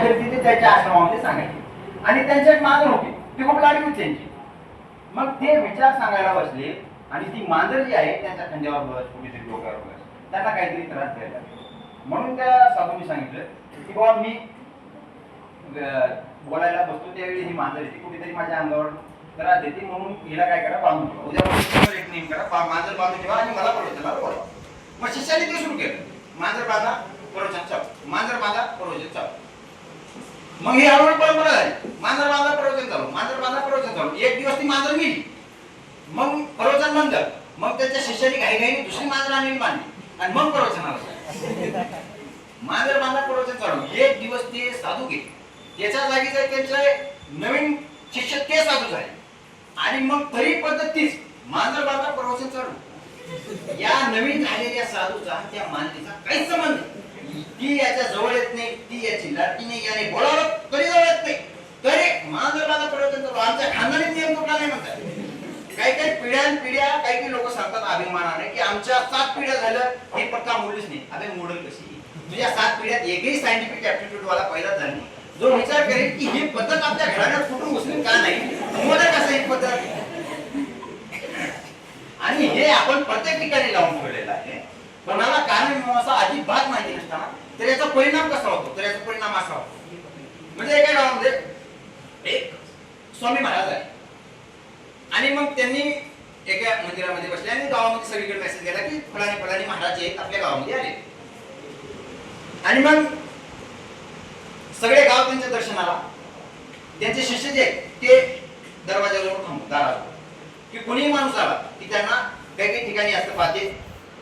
काहीतरी तिथे त्याच्या आश्रमामध्ये सांगायचे. आणि त्यांची एक मांजर होती. ती खूप लाडकी होती त्यांची. मग ते विचार सांगायला बसले आणि ती मांजर जी आहे त्यांच्या खांद्यावर बस कुठेतरी डोक्यावर बस. त्यांना काहीतरी त्रास द्यायला लागला. म्हणून त्या साधूंनी सांगितलं की बाबा मी बोलायला बसतो त्यावेळी ही मांजर येते. कुठेतरी माझ्या अंगावर त्रास देते म्हणून हिला काय करा बांधून ठेवा. उद्या एक नेम करा मांजर बांधून ठेवा आणि मला प्रवचनाला बोलवा. मग शिष्याने ते सुरू केलं. मांजर बांधा प्रवचन चालू मांजर बांधा प्रवचन चालू मग ही हळूहळू परंपरा झाली मांजर बांधा प्रवचन करू मांजर बांधा प्रवचन करू एक दिवस ती मांजर गेली. मग प्रवचन बंद. मग त्याच्या शिष्याने घाई घाईने दुसरी मांजर आणली बांधली. आणि मग प्रवचनाला मांजर बांधा प्रवचन चालू. एक दिवस ते साधू गेले. त्याच्या जागी जर त्यांचे नवीन शिष्य ते साधू झाले. आणि मग तरी पद्धतीच मांजर बांधा प्रवचन चालू. या नवीन झालेल्या साधूचा त्या मांजरीचा काहीच संबंध नाही. ती याच्या जवळ येत नाही ती याची लाठी नाही याने बोलावलं तरी जवळ येत नाही. तरी मांजर बांधा करतो आमच्या खानदानी नियम तुटला नाही म्हणतात. काही काही पिढ्यान पिढ्या काही काही लोक सांगतात अभिमानाने की आमच्या सात पिढ्या झालं हे पक्का मोडलीच नाही. अरे मोडल कशी? तुझ्या सात पिढ्यात एकही सायंटिफिक ऍप्टिट्यूड वाला पहिला झाला नाही. जो विचार करेल की ही पद्धत आपल्या घराण्यात कुठून घुसली का नाही? मोदक कसं ही पद्धत? आणि हे आपण प्रत्येक ठिकाणी लावून ठेवलेलं आहे. कोणाला कारण असा अजिबात माहिती नसताना तर याचा परिणाम कसा होतो? तर याचा परिणाम असा होतो. म्हणजे एका गावामध्ये म्हणजे एक स्वामी महाराज आहे आणि मग त्यांनी एका मंदिरामध्ये बसले आणि गावामध्ये सगळीकडे मेसेज गेला की फलानी फलानी महाराज एक आपल्या गावामध्ये आले. आणि मग सगळे गाव त्यांच्या दर्शनाला त्यांचे शिष्य जे आहेत ते दरवाजाजवळ थांबतात की कुणीही माणूस आला की त्यांना काही काही ठिकाणी असं पाहते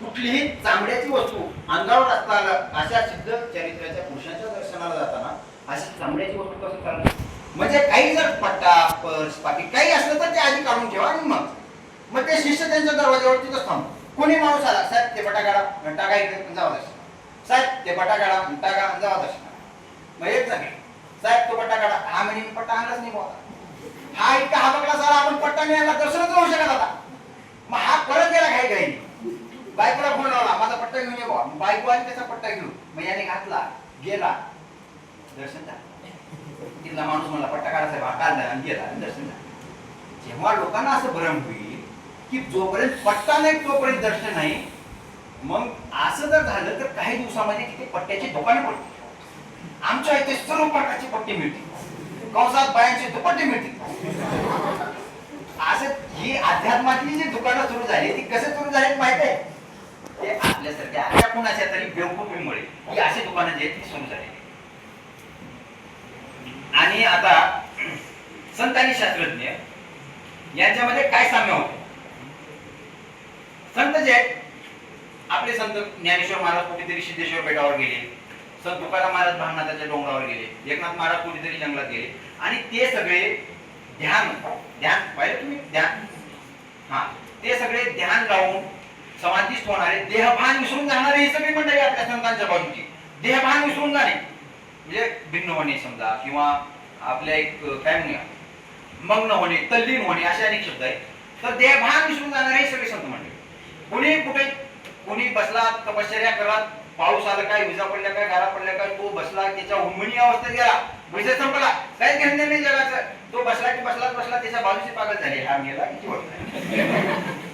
कुठलीही चांबड्याची वस्तू अंगावर असता अशा सिद्ध चरित्राच्या पुरुषांच्या दर्शनाला जाताना अशी चांबड्याची वस्तू कसं चालणार? म्हणजे काही जर पट्टा पर्स पाकिट काही असलं तर ते आधी काढून ठेवा आणि मग. मग ते शिष्य त्यांच्या दरवाजावर तिथं थांब कोणी माणूस आला साहेब ते पटा काढा घंटा टाका इकडे जावा दर्शन. साहेब ते पटा काढा घंटा टाका जावा दर्शन. मग एक सांगेल साहेब तो पट्टा काढा. हा म्हणे मी पट्टा आणलाच नाही बुवा. हा इतका हा बघला सारा आपण पट्टा नाही आणला दर्शनच होऊ शकत आता. मग हा परत गेला घाई घाई बायकोला फोन लावला. माझा पट्टा घेऊन ये बाबा बायको आणि त्याचा पट्टा घेऊन. मग याने घातला. गेला. दर्शन झालं. तिथला माणूस म्हणला पट्टा काढायचा साहेब. हा काढला आणि गेला. दर्शन झालं. जेव्हा लोकांना असं भ्रम होईल की जोपर्यंत पट्टा नाही तोपर्यंत दर्शन नाही मग असं जर झालं तर काही दिवसामध्ये तिथे पट्ट्याची दुकानं पडतील. आमच्या इथे सर्व प्रकारची पट्टी मिळतील. कंसात बायांचे दुपट्टे मिळतील. असं ही अध्यात्मातली जी दुकानं सुरू झाली ती कसे सुरू झाली माहीत आहे? ते आपल्या कुणाच्या तरी बेवकुपीमुळे ही अशी दुकानं जी आहेत ती सुरू झालेली आणि आता संत आणि शास्त्रज्ञ यांच्यामध्ये काय साम्य होते? संत जे आहेत आपले संत ज्ञानेश्वर महाराज कुठेतरी सिद्धेश्वर बेटावर गेले संत तुकाराम महाराज भावनाथाच्या डोंगरावर गेले एकनाथ महाराज कुठेतरी जंगलात गेले. आणि ते सगळे ध्यान ध्यान पाहिलं तुम्ही? ध्यान. हा ते सगळे ध्यान लावून समाधीस्थ होणारे देहभान विसरून जाणारे हे सगळी मंडळी आपल्या संतांच्या बाजूची. देहभान विसरून जाणे. म्हणजे भिन्न होणे समजा किंवा आपल्या एक काय म्हणूया? मग्न होणे तल्लीन होणे असे अनेक शब्द आहेत. तर देहभान विसरून जाणारे हे सगळे संत मंडळी. कुणी कुठे कुणी बसला तपश्चर्या करत पाऊस आला काय विजा पडल्या काय गारा पडल्या काय तो बसला त्याच्या उन्मणी अवस्थेत गेला विजय संपला. काय घेणं नाही जगाचं? तो बसला की बसला बसला त्याच्या बाजूची पागल झाली. हा मेला किती